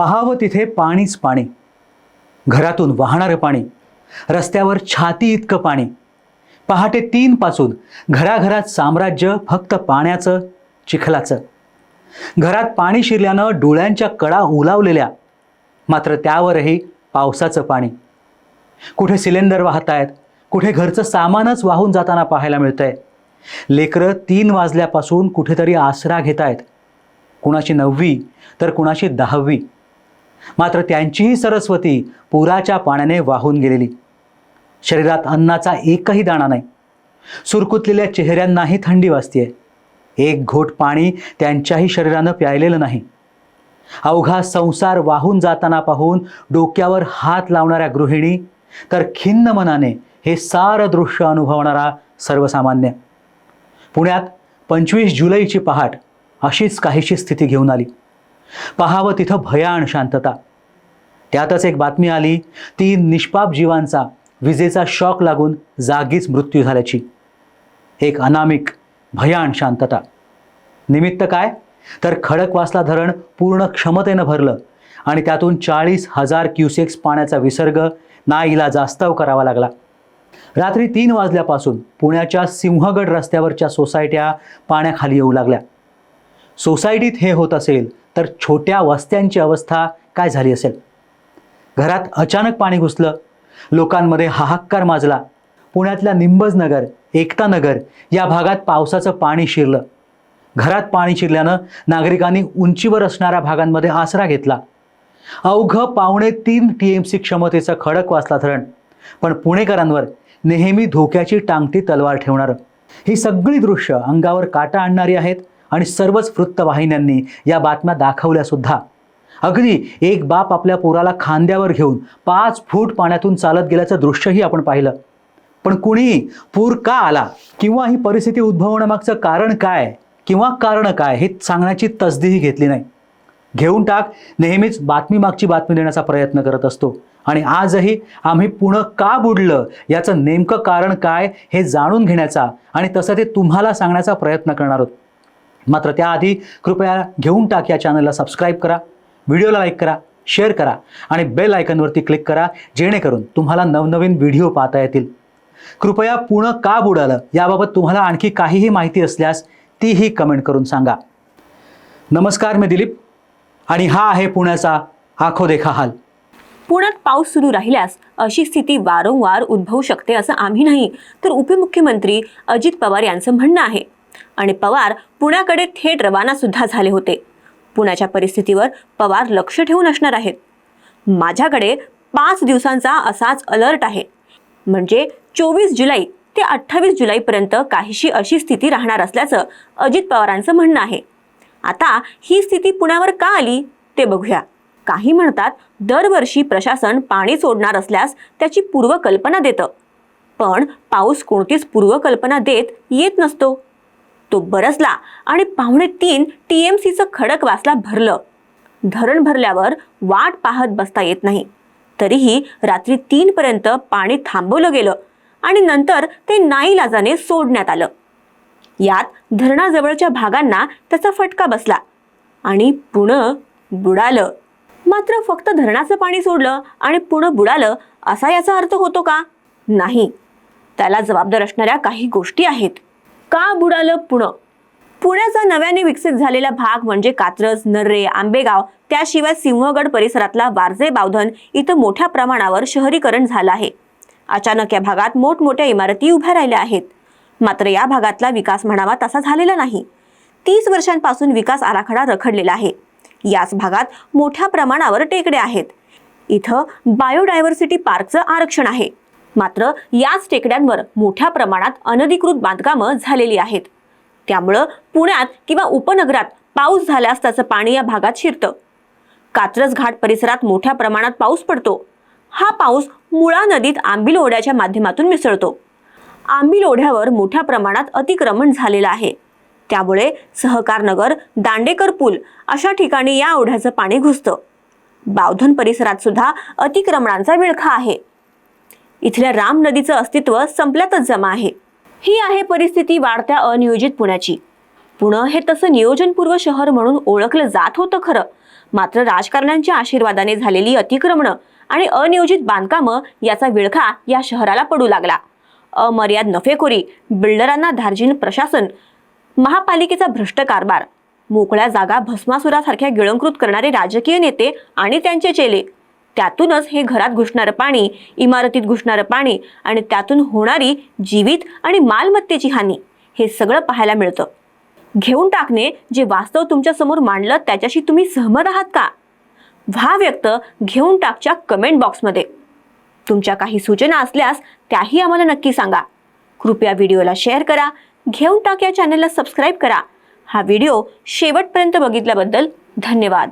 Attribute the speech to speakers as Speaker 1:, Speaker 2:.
Speaker 1: पाहावं तिथे पाणीच पाणी. घरातून वाहणारं पाणी. रस्त्यावर छाती इतकं पाणी. पहाटे तीन पासून घराघरात साम्राज्य फक्त पाण्याचं चिखलाचं. घरात पाणी शिरल्यानं डोळ्यांच्या कडा ओलावलेल्या. मात्र त्यावरही पावसाचं पाणी. कुठे सिलेंडर वाहत आहेत कुठे घरचं सामानच वाहून जाताना पाहायला मिळतंय. लेकरं तीन वाजल्यापासून कुठेतरी आसरा घेत आहेत कुणाची नववी तर कुणाची दहावी. मात्र त्यांचीही सरस्वती पुराच्या पाण्याने वाहून गेलेली. शरीरात अन्नाचा एकही दाणा नाही. सुरकुतलेल्या चेहऱ्यांनाही थंडी वाजतीये. एक घोट पाणी त्यांच्याही शरीरानं प्यायलेलं नाही. अवघा संसार वाहून जाताना पाहून डोक्यावर हात लावणाऱ्या गृहिणी तर खिन्न मनाने हे सारं दृश्य अनुभवणारा सर्वसामान्य. पुण्यात पंचवीस जुलैची पहाट अशीच काहीशी स्थिती घेऊन आली. पहावं तिथं भयान शांतता. त्यातच एक बातमी आली तीन निष्पाप जीवांचा विजेचा शॉक लागून जागीच मृत्यू झाल्याची. एक अनामिक भयान शांतता. निमित्त काय? तर खडकवासला धरण पूर्ण क्षमतेनं भरलं आणि त्यातून चाळीस हजार क्युसेक्स पाण्याचा विसर्ग नाईला जास्तव करावा लागला. रात्री तीन वाजल्यापासून पुण्याच्या सिंहगड रस्त्यावरच्या सोसायट्या पाण्याखाली येऊ लागल्या. सोसायटीत हे होत असेल तर छोट्या वस्त्यांची अवस्था काय झाली असेल? घरात अचानक पाणी घुसलं लोकांमध्ये हाहाकार माजला. पुण्यातल्या निंबजनगर एकतानगर या भागात पावसाचं पाणी शिरलं. घरात पाणी शिरल्यानं नागरिकांनी उंचीवर असणाऱ्या भागांमध्ये आसरा घेतला. अवघं पावणे तीन टी एम सी क्षमतेचं खडकवासला धरण पण पुणेकरांवर नेहमी धोक्याची टांगती तलवार ठेवणारं. ही सगळी दृश्य अंगावर काटा आणणारी आहेत आणि सर्वच वृत्तवाहिन्यांनी या बातम्या दाखवल्यासुद्धा अगदी एक बाप आपल्या पोराला खांद्यावर घेऊन पाच फूट पाण्यातून चालत गेल्याचं दृश्यही आपण पाहिलं. पण कुणी पूर का आला? किंवा ही परिस्थिती उद्भवण्यामागचं कारण काय? किंवा कारण काय? हे सांगण्याची तसदीही घेतली नाही. घेऊन टाक नेहमीच बातमी मागची बातमी देण्याचा प्रयत्न करत असतो. आणि आजही आम्ही पुणं का बुडलं? याचं नेमकं कारण काय? हे जाणून घेण्याचा आणि तसं ते तुम्हाला सांगण्याचा प्रयत्न करणार आहोत. मात्र त्याआधी कृपया घेऊन टाक या चॅनलला सबस्क्राईब करा व्हिडिओला लाईक करा शेअर करा आणि बेल आयकनवरती क्लिक करा जेणेकरून तुम्हाला नवनवीन व्हिडिओ पाहता येतील. कृपया पुणं का बुडालं? याबाबत तुम्हाला आणखी काहीही माहिती असल्यास तीही कमेंट करून सांगा. नमस्कार मी दिलीप आणि हा आहे पुण्याचा आखो देखा हाल
Speaker 2: पुण्यात पाऊस सुरू राहिल्यास अशी स्थिती वारंवार उद्भवू शकते असं आम्ही नाही तर उपमुख्यमंत्री अजित पवार यांचं म्हणणं आहे. आणि पवार पुण्याकडे थेट रवाना सुद्धा झाले होते. पुण्याच्या परिस्थितीवर पवार लक्ष ठेवून असणार आहेत. माझ्याकडे पाच दिवसांचा असाच अलर्ट आहे. म्हणजे चोवीस जुलै ते अठ्ठावीस जुलैपर्यंत काहीशी अशी स्थिती राहणार असल्याचं अजित पवारांचं म्हणणं आहे. आता ही स्थिती पुण्यावर का आली? ते बघूया. काही म्हणतात दरवर्षी प्रशासन पाणी सोडणार असल्यास त्याची पूर्वकल्पना देतं. पण पाऊस कोणतीच पूर्वकल्पना देत येत नसतो. तो बरसला आणि पावणे तीन टी एम सीचं खडक वासला भरलं. धरण भरल्यावर वाट पाहत बसता येत नाही. तरीही रात्री तीनपर्यंत पाणी थांबवलं गेलं आणि नंतर ते नाईलाजाने सोडण्यात आलं. यात धरणाजवळच्या भागांना त्याचा फटका बसला आणि पुणं बुडालं. मात्र फक्त धरणाचं पाणी सोडलं आणि पुणं बुडालं असा याचा अर्थ होतो का? नाही. त्याला जबाबदार असणाऱ्या काही गोष्टी आहेत. का बुडालं पुणं? पुण्याचा नव्याने विकसित झालेला भाग म्हणजे कात्रज नर्रे आंबेगाव त्याशिवाय सिंहगड परिसरातला वारजे बावधन इथं मोठ्या प्रमाणावर शहरीकरण झालं आहे. अचानक या भागात मोठमोठ्या इमारती उभ्या राहिल्या आहेत. मात्र या भागातला विकास म्हणावा तसा झालेला नाही. तीस वर्षांपासून विकास आराखडा रखडलेला आहे. याच भागात मोठ्या प्रमाणावर टेकड्या आहेत. इथं बायोडायव्हर्सिटी पार्कचं आरक्षण आहे. मात्र याच टेकड्यांवर मोठ्या प्रमाणात अनधिकृत बांधकामं झालेली आहेत. त्यामुळं पुण्यात किंवा उपनगरात पाऊस झाल्यास त्याचं पाणी या भागात शिरतं. कात्रज घाट परिसरात मोठ्या प्रमाणात पाऊस पडतो. हा पाऊस मुळा नदीत आंबील ओढ्याच्या माध्यमातून मिसळतो. आंबील ओढ्यावर मोठ्या प्रमाणात अतिक्रमण झालेलं आहे. त्यामुळे सहकारनगर दांडेकर पूल अशा ठिकाणी या ओढ्याचं पाणी घुसतं. बावधन परिसरात सुद्धा अतिक्रमणांचा विळखा आहे. इथल्या राम नदीचं अस्तित्व संपल्यातच जमा आहे. ही आहे परिस्थिती वाढत्या अनियोजित पुण्याची. पुणे हे तसं नियोजनपूर्व शहर म्हणून ओळखलं जात होतं खरं. मात्र राजकारण्यांच्या आशीर्वादाने झालेली अतिक्रमणं आणि अनियोजित बांधकामं याचा विळखा या शहराला पडू लागला. अमर्याद नफेखोरी बिल्डरांना धार्जिन प्रशासन महापालिकेचा भ्रष्ट कारभार मोकळ्या जागा भस्मासुरासारख्या गिळंकृत करणारे राजकीय नेते आणि त्यांचे चेले. त्यातूनच हे घरात घुसणारं पाणी इमारतीत घुसणारं पाणी आणि त्यातून होणारी जीवित आणि मालमत्तेची हानी हे सगळं पाहायला मिळतं. घेऊन टाकणे जे वास्तव तुमच्यासमोर मांडलं त्याच्याशी तुम्ही सहमत आहात का? व्हा व्यक्त घेऊन टाकच्या कमेंट बॉक्समध्ये तुमच्या काही सूचना असल्यास त्याही आम्हाला नक्की सांगा. कृपया व्हिडिओला शेअर करा. घेऊन टाक या चॅनलला सबस्क्राईब करा. हा व्हिडिओ शेवटपर्यंत बघितल्याबद्दल धन्यवाद.